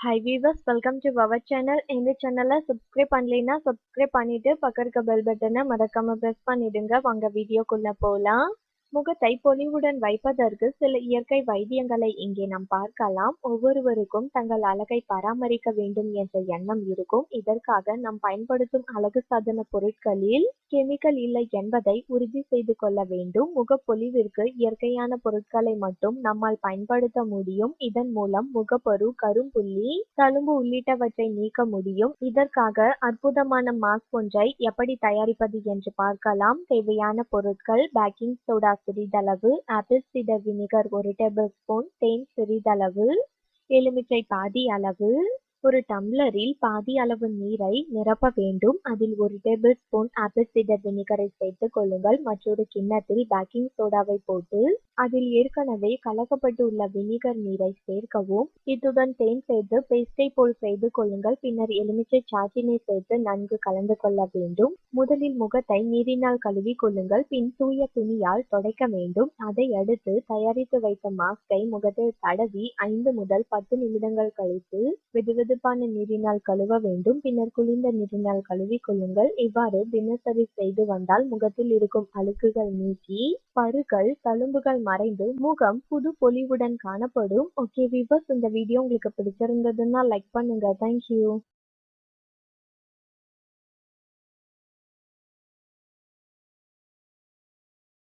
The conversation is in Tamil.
Hi viewers welcome to power channel இந்த சேனலை சப்ஸ்கிரைப் பண்ணலைன்னா சப்ஸ்கிரைப் பண்ணிட்டு பக்கம் இருக்க பெல் பட்டனை மறக்காமல் ப்ரெஸ் பண்ணிடுங்க. வாங்க வீடியோக்குள்ளே போலாம். முகத்தை பொலிவுடன் வைப்பதற்கு சில இயற்கை வைத்தியங்களை இங்கே நாம் பார்க்கலாம். ஒவ்வொருவருக்கும் தங்கள் அழகை பராமரிக்க வேண்டும் என்ற எண்ணம் இருக்கும். இதற்காக நாம் பயன்படுத்தும் அழகு சாதன பொருட்களில் கெமிக்கல் இல்லை என்பதை உறுதி செய்து கொள்ள வேண்டும். முகப்பொலிவிற்கு இயற்கையான பொருட்களை மட்டும் நம்மால் பயன்படுத்த முடியும். இதன் மூலம் முகப்பரு கரும்புள்ளி தழும்பு உள்ளிட்டவற்றை நீக்க முடியும். இதற்காக அற்புதமான மாஸ்க் ஒன்றை எப்படி தயாரிப்பது என்று பார்க்கலாம். தேவையான பொருட்கள் பேக்கிங் சோடா சிறிதளவு ஆப்பிள் சிடர் வினிகர் ஒரு டேபிள் ஸ்பூன் தேன் சிறிதளவு எலுமிச்சை பாதி அளவு ஒரு டம்ளரில் பாதி அளவு நீரை நிரப்ப வேண்டும். அதில் ஒரு டேபிள் ஸ்பூன் ஆப்பிள் சீடர் வினிகரை சேர்த்துக் கொள்ளுங்கள். மற்றொரு கிண்ணத்தில் பேக்கிங் சோடாவை போட்டு அதில் ஏற்கனவே கலக்கப்பட்டுள்ள வினிகர் நீரை சேர்க்கவும். இத்துடன் தேன் சேர்த்து பேஸ்டை போல் செய்து கொள்ளுங்கள். பின்னர் எலுமிச்சை சாற்றினை சேர்த்து நன்கு கலந்து கொள்ள வேண்டும். முதலில் முகத்தை நீரினால் கழுவி கொள்ளுங்கள். பின் தூய துணியால் துடைக்க வேண்டும். அதை அடுத்து தயாரித்து வைத்த மாஸ்கை முகத்தில் தடவி ஐந்து முதல் பத்து நிமிடங்கள் கழித்து வெதுவெதுப்பான நீரினால் கழுவ வேண்டும். பின்னர் குளிர்ந்த நீரினால் கழுவி கொள்ளுங்கள். இவ்வாறு தினசரி செய்து வந்தால் முகத்தில் இருக்கும் அழுக்குகள் நீக்கி பருக்கள் தழும்புகள் மறைந்து முகம் புது பொலிவுடன் காணப்படும். ஓகே விவர்ஸ் இந்த வீடியோ உங்களுக்கு பிடிச்சிருந்ததுன்னா லைக் பண்ணுங்க. தேங்க்யூ